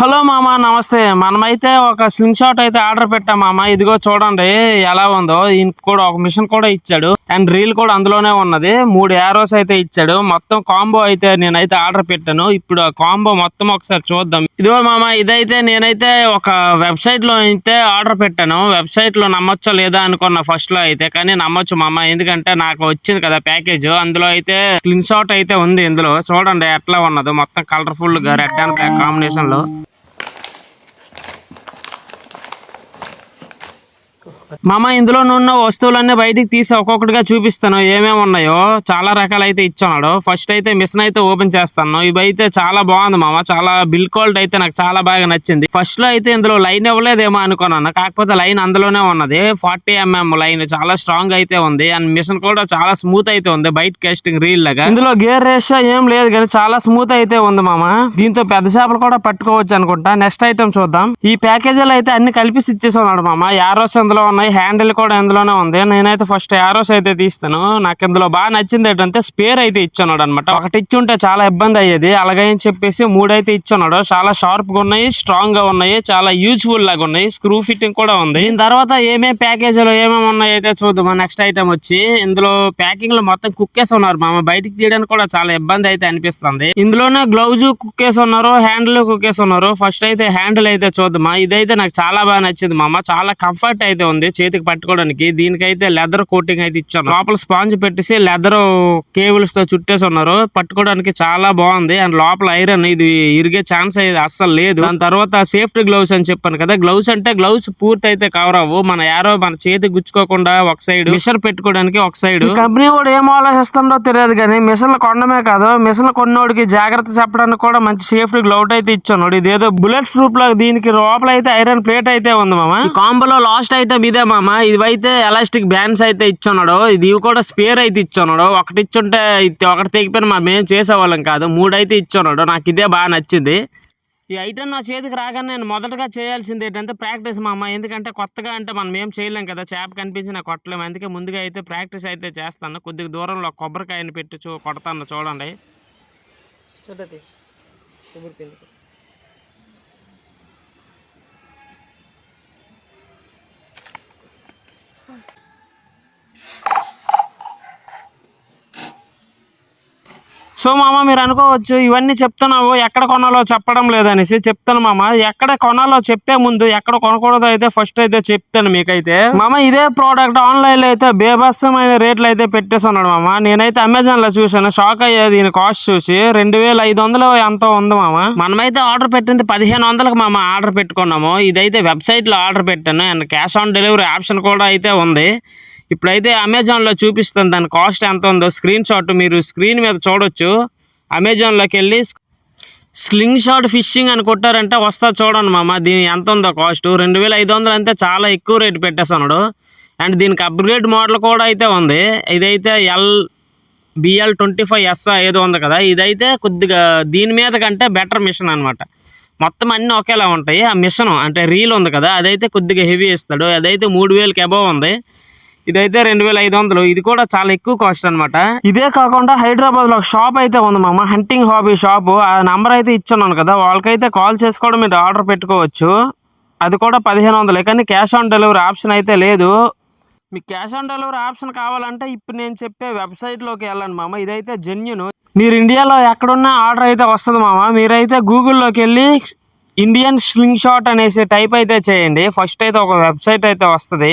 Hello మామ నమస్తే. మనమైతే ఒక స్లింగ్ షాట్ అయితే ఆర్డర్ పెట్టాం మామ. ఇదిగో చూడండి ఎలా ఉందో. ఇంక కూడా ఒక మిషన్ కూడా ఇచ్చాడు. అండ్ రీల్ కూడా అందులోనే ఉన్నది. మూడు యారోస్ అయితే ఇచ్చాడు. మొత్తం కాంబో అయితే నేనైతే ఆర్డర్ పెట్టాను. ఇప్పుడు ఆ కాంబో మొత్తం ఒకసారి చూద్దాం. ఇదిగో మామ ఇదైతే నేనైతే ఒక వెబ్సైట్లో అయితే ఆర్డర్ పెట్టాను. వెబ్సైట్లో నమ్మొచ్చో లేదా అనుకున్న ఫస్ట్లో అయితే. కానీ నమ్మొచ్చు మామ. ఎందుకంటే నాకు వచ్చింది కదా ప్యాకేజ్ అందులో అయితే స్క్రీన్ షాట్ అయితే ఉంది ఇందులో. చూడండి ఎట్లా ఉన్నదో. మొత్తం కలర్ఫుల్గా రెడ్ అండ్ బ్లాక్ కాంబినేషన్లో. మామ ఇందులో ఉన్న వస్తువులన్నీ బయటికి తీసి ఒక్కొక్కటిగా చూపిస్తాను. ఏమేమి ఉన్నాయో చాలా రకాలు అయితే ఇచ్చాడు. ఫస్ట్ అయితే మిషన్ అయితే ఓపెన్ చేస్తాను. ఇవి అయితే చాలా బాగుంది మామ. చాలా బిల్ క్వాలిటీ అయితే నాకు చాలా బాగా నచ్చింది. ఫస్ట్లో అయితే ఇందులో లైన్ ఇవ్వలేదేమో అనుకున్నాను. కాకపోతే లైన్ అందులోనే ఉన్నది. ఫార్టీ ఎంఎం లైన్ చాలా స్ట్రాంగ్ అయితే ఉంది. అండ్ మిషన్ కూడా చాలా స్మూత్ అయితే ఉంది. బయట కాస్టింగ్ రీల్ లాగా. ఇందులో గేర్ రేషియో ఏం లేదు కానీ చాలా స్మూత్ అయితే ఉంది మామ. దీంతో పెద్ద చేపలు కూడా పట్టుకోవచ్చు అనుకుంటా. నెక్స్ట్ ఐటమ్ చూద్దాం. ఈ ప్యాకేజీలు అయితే అన్ని కలిపి ఇచ్చేసి ఉన్నాడు మామ. యారోస్ ఇందులో ఉన్నాయి. హ్యాండిల్ కూడా ఇందులోనే ఉంది. నేనైతే ఫస్ట్ యారోస్ అయితే తీస్తాను. నాకు ఇందులో బాగా నచ్చింది ఏంటంటే స్పేర్ అయితే ఇచ్చున్నాడు అనమాట ఒకటి ఇచ్చి ఉంటే చాలా ఇబ్బంది అయ్యేది. అలాగని అని చెప్పేసి మూడు అయితే ఇచ్చున్నాడు చాలా షార్ప్గా ఉన్నాయి స్ట్రాంగ్గా ఉన్నాయి చాలా యూజ్ఫుల్ లాగా ఉన్నాయి. స్క్రూ ఫిట్టింగ్ కూడా ఉంది. దీని తర్వాత ఏమేమి ప్యాకేజీలో ఏమేమి ఉన్నాయి అయితే చూద్దాం నెక్స్ట్ ఐటమ్ వచ్చి ఇందులో ప్యాకింగ్లో మొత్తం కుక్కేసి ఉన్నారు మామ. బయటికి తీయడానికి కూడా చాలా ఇబ్బంది అయితే అనిపిస్తుంది. ఇందులోనే గ్లౌజ్ కుక్కేసి ఉన్నారు హ్యాండిల్ కుక్కేసి ఉన్నారు. ఫస్ట్ అయితే హ్యాండిల్ అయితే చూద్దామా. ఇదైతే నాకు చాలా బాగా నచ్చింది మామ. చాలా కంఫర్ట్ అయితే ఉంది. చేతికి పట్టుకోవడానికి దీనికైతే లెదర్ కోటింగ్ అయితే ఇచ్చాను లోపల స్పాంజ్ పెట్టేసి లెదర్ కేబుల్స్తో చుట్టేసి ఉన్నారు. పట్టుకోవడానికి చాలా బాగుంది. అండ్ లోపల ఐరన్ ఇది ఇరిగే ఛాన్స్ అయితే అస్సలు లేదు. దాని తర్వాత సేఫ్టీ గ్లౌస్ అని చెప్పాను కదా. గ్లౌస్ అంటే గ్లౌస్ పూర్తి అయితే కవర్ అవ్వు. మన యారో మన చేతి గుచ్చుకోకుండా ఒక సైడ్ మిషన్ పెట్టుకోవడానికి ఒక సైడ్ కంపెనీ కూడా ఏం ఆలోచిస్తుందో తెలియదు కానీ మిషన్లు కొనడమే కాదు. మిషన్లు కొన్నోడికి జాగ్రత్త చెప్పడానికి కూడా మంచి సేఫ్టీ గ్లౌట్ అయితే ఇచ్చాను. ఇదేదో బుల్లెట్ ప్రూఫ్లో దీనికి లోపల అయితే ఐరన్ ప్లేట్ అయితే ఉంది మామ. కాంబోలో లాస్ట్ ఐటమ్ ఇదే మామ ఇవైతే ఎలాస్టిక్ బ్యాండ్స్ అయితే ఇచ్చున్నాడు. ఇది కూడా స్పేర్ అయితే ఇచ్చున్నాడు. ఒకటి ఇచ్చుంటే ఒకటి తెగిపోయిన మా మేము చేసేవాళ్ళం కాదు. మూడు అయితే ఇచ్చున్నాడు. నాకు ఇదే బాగా నచ్చింది. ఈ ఐటమ్ నా చేతికి రాగానే నేను మొదటగా చేయాల్సింది ఏంటంటే ప్రాక్టీస్ మా అమ్మ ఎందుకంటే కొత్తగా అంటే మనం ఏం చేయలేం కదా. చేప కనిపించిన కొట్టలేము అందుకే ముందుగా అయితే ప్రాక్టీస్ అయితే చేస్తాను. కొద్దిగా దూరంలో కొబ్బరికాయని పెట్టి చూ కొడతాను చూడండి. చూడది course. సో మామ మీరు అనుకోవచ్చు ఇవన్నీ చెప్తున్నావు ఎక్కడ కొనాలో చెప్పడం లేదనేసి చెప్తాను మామ. ఎక్కడ కొనాలో చెప్పే ముందు ఎక్కడ కొనకూడదు అయితే ఫస్ట్ అయితే చెప్తాను మీకైతే. మామ ఇదే ప్రోడక్ట్ ఆన్లైన్లో అయితే బేభత్సమైన రేట్లు అయితే పెట్టేస్తున్నాడు మామ. నేనైతే అమెజాన్లో చూసాను షాక్ అయ్యేది దీని కాస్ట్ చూసి. రెండు వేల ఐదు వందలు ఎంతో ఉంది మామ. మనమైతే ఆర్డర్ పెట్టింది పదిహేను వందలకు మామ ఆర్డర్ పెట్టుకున్నాము. ఇదైతే వెబ్సైట్లో ఆర్డర్ పెట్టాను. And cash on delivery option కూడా అయితే ఉంది. ఇప్పుడైతే అమెజాన్లో చూపిస్తాను దాని కాస్ట్ ఎంత ఉందో. స్క్రీన్ షాట్ మీరు స్క్రీన్ మీద చూడొచ్చు. అమెజాన్లోకి వెళ్ళి స్లింగ్ షాట్ ఫిషింగ్ అని కొట్టారంటే వస్తా చూడండి మామ దీని ఎంత ఉందో కాస్ట్. రెండు వేల ఐదు వందలు అంటే చాలా ఎక్కువ రేట్ పెట్టేస్తున్నాడు అండ్ దీనికి అప్గ్రేడ్ మోడల్ కూడా అయితే ఉంది. ఇదైతే ఎల్ బిఎల్ ట్వంటీ ఫైవ్ ఎస్ఆ ఏదో ఉంది కదా. ఇదైతే కొద్దిగా దీని మీద కంటే బెటర్ మిషన్ అనమాట మొత్తం అన్నీ ఒకేలా ఉంటాయి. ఆ మిషన్ అంటే రీల్ ఉంది కదా అదైతే కొద్దిగా హెవీ ఇస్తాడు. అదైతే మూడు వేలకి అబవ్ ఉంది. ఇదైతే రెండు వేల ఐదు వందలు. ఇది కూడా చాలా ఎక్కువ కాస్ట్ అనమాట ఇదే కాకుండా హైదరాబాద్లో ఒక షాప్ అయితే ఉంది మామ హంటింగ్ హాబీ షాప్. ఆ నంబర్ అయితే ఇచ్చున్నాను కదా వాళ్ళకైతే కాల్ చేసుకోవడం మీరు ఆర్డర్ పెట్టుకోవచ్చు. అది కూడా పదిహేను వందలే కానీ క్యాష్ ఆన్ డెలివరీ ఆప్షన్ అయితే లేదు. మీకు క్యాష్ ఆన్ డెలివరీ ఆప్షన్ కావాలంటే ఇప్పుడు నేను చెప్పే వెబ్సైట్లోకి వెళ్ళండి మామ. ఇదైతే జెన్యున్. మీరు ఇండియాలో ఎక్కడున్నా ఆర్డర్ అయితే వస్తుంది మామ. మీరైతే గూగుల్లోకి వెళ్ళి ఇండియన్ స్లింగ్ షాట్ అనేసి టైప్ అయితే చేయండి. ఫస్ట్ అయితే ఒక వెబ్సైట్ అయితే వస్తుంది.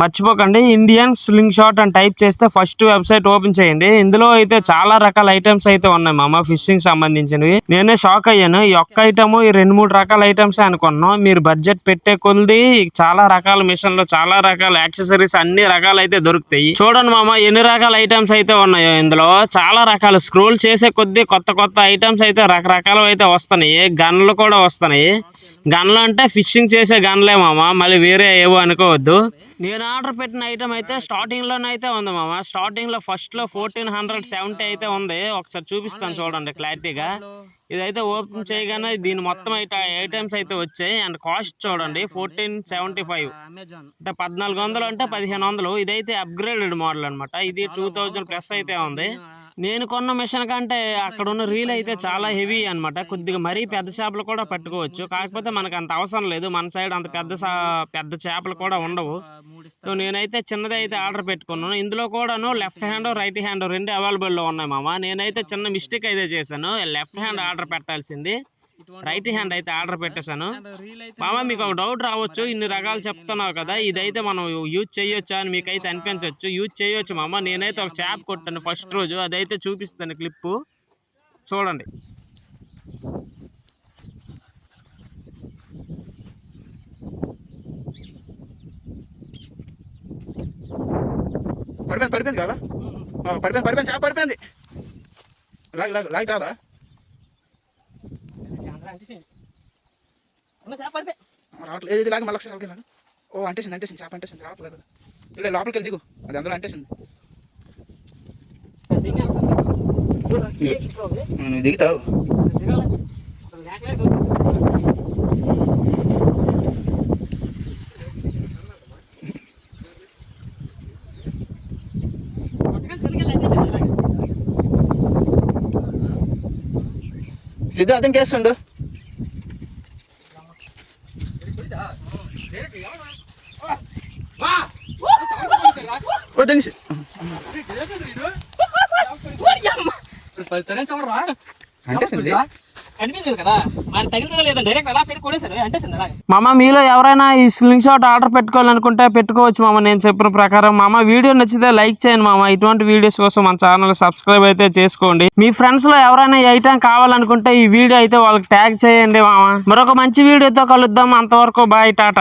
మర్చిపోకండి. ఇండియన్ స్లింగ్ షాట్ అని టైప్ చేస్తే ఫస్ట్ వెబ్సైట్ ఓపెన్ చేయండి. ఇందులో అయితే చాలా రకాల ఐటమ్స్ అయితే ఉన్నాయి మామ ఫిషింగ్ సంబంధించినవి. నేనే షాక్ అయ్యాను. ఈ ఒక్క ఐటమ్ ఈ రెండు మూడు రకాల ఐటమ్స్ అనుకున్నాం మీరు బడ్జెట్ పెట్టే కొద్ది చాలా రకాల మిషన్లు చాలా రకాల యాక్సెసరీస్ అన్ని రకాలు అయితే దొరుకుతాయి. చూడండి మామ ఎన్ని రకాల ఐటమ్స్ అయితే ఉన్నాయో ఇందులో. చాలా రకాల. స్క్రోల్ చేసే కొద్దీ కొత్త కొత్త ఐటమ్స్ అయితే రకరకాలు అయితే వస్తున్నాయి. గన్లు కూడా వస్తున్నాయి. గన్లు అంటే ఫిషింగ్ చేసే గన్లే మామ. మళ్ళీ వేరే ఏవో అనుకోవద్దు. నేను ఆర్డర్ పెట్టిన ఐటమ్ అయితే స్టార్టింగ్లోనే అయితే ఉంది మామ. స్టార్టింగ్లో ఫస్ట్లో ఫోర్టీన్ హండ్రెడ్ సెవెంటీ అయితే ఉంది. ఒకసారి చూపిస్తాను చూడండి క్లారిటీగా ఇదైతే ఓపెన్ చేయగానే దీని మొత్తం అయితే ఐటమ్స్ అయితే వచ్చాయి. అండ్ కాస్ట్ చూడండి ఫోర్టీన్ సెవెంటీ ఫైవ్ అంటే పద్నాలుగు వందలు అంటే పదిహేను వందలు. ఇదైతే అప్గ్రేడెడ్ మోడల్ అనమాట ఇది టూ థౌజండ్ ప్లస్ అయితే ఉంది. నేను కొన్న మిషన్ కంటే అక్కడ ఉన్న రీల్ అయితే చాలా హెవీ అనమాట కొద్దిగా మరీ పెద్ద చేపలు కూడా పట్టుకోవచ్చు. కాకపోతే మనకు అంత అవసరం లేదు. మన సైడ్ అంత పెద్ద పెద్ద చేపలు కూడా ఉండవు. సో నేనైతే చిన్నది అయితే ఆర్డర్ పెట్టుకున్నాను. ఇందులో కూడాను లెఫ్ట్ హ్యాండ్ రైట్ హ్యాండ్ రెండు అవైలబుల్లో ఉన్నాయి మామ నేనైతే చిన్న మిస్టేక్ అయితే చేశాను. లెఫ్ట్ హ్యాండ్ ఆర్డర్ పెట్టాల్సింది. రైట్ హ్యాండ్ అయితే ఆర్డర్ పెట్టేశాను. మామ మీకు ఒక డౌట్ రావచ్చు ఇన్ని రకాలు చెప్తున్నావు కదా ఇదైతే మనం యూజ్ చేయొచ్చా అని మీకైతే అనిపించవచ్చు. యూజ్ చేయొచ్చు మామ నేనైతే ఒక చేప కొట్టాను ఫస్ట్ రోజు. అదైతే చూపిస్తాను క్లిప్పు చూడండి. పడిపోయింది పడిపోయింది కదా? ఆ, పడిపోయింది పడిపోయింది చేప పడిపోయింది. లాగి లాగి లాగి రాదా? రావట్లేదు. ఏది లాగి మళ్ళీ ఒకసారి లాగి లాగి ఓ అంటేసింది అంటేసింది. చేప అంటేసింది. రావట్లేదు. ఇలా లోపలికి వెళ్ళి దిగు. అది అందులో అంటేసింది. నువ్వు దిగుతావు. సిద్ధు అతను కేస్తుండు మామ మీలో ఎవరైనా ఈ స్లింగ్ షాట్ ఆర్డర్ పెట్టుకోవాలనుకుంటే పెట్టుకోవచ్చు మామ నేను చెప్పిన ప్రకారం. మామ వీడియో నచ్చితే లైక్ చేయండి మామ. ఇటువంటి వీడియోస్ కోసం మన ఛానల్ సబ్స్క్రైబ్ అయితే చేసుకోండి. మీ ఫ్రెండ్స్లో ఎవరైనా ఈ ఐటమ్ కావాలనుకుంటే ఈ వీడియో అయితే వాళ్ళకి ట్యాగ్ చేయండి మామ. మరొక మంచి వీడియోతో కలుద్దాం. అంతవరకు బాయ్ టాటా.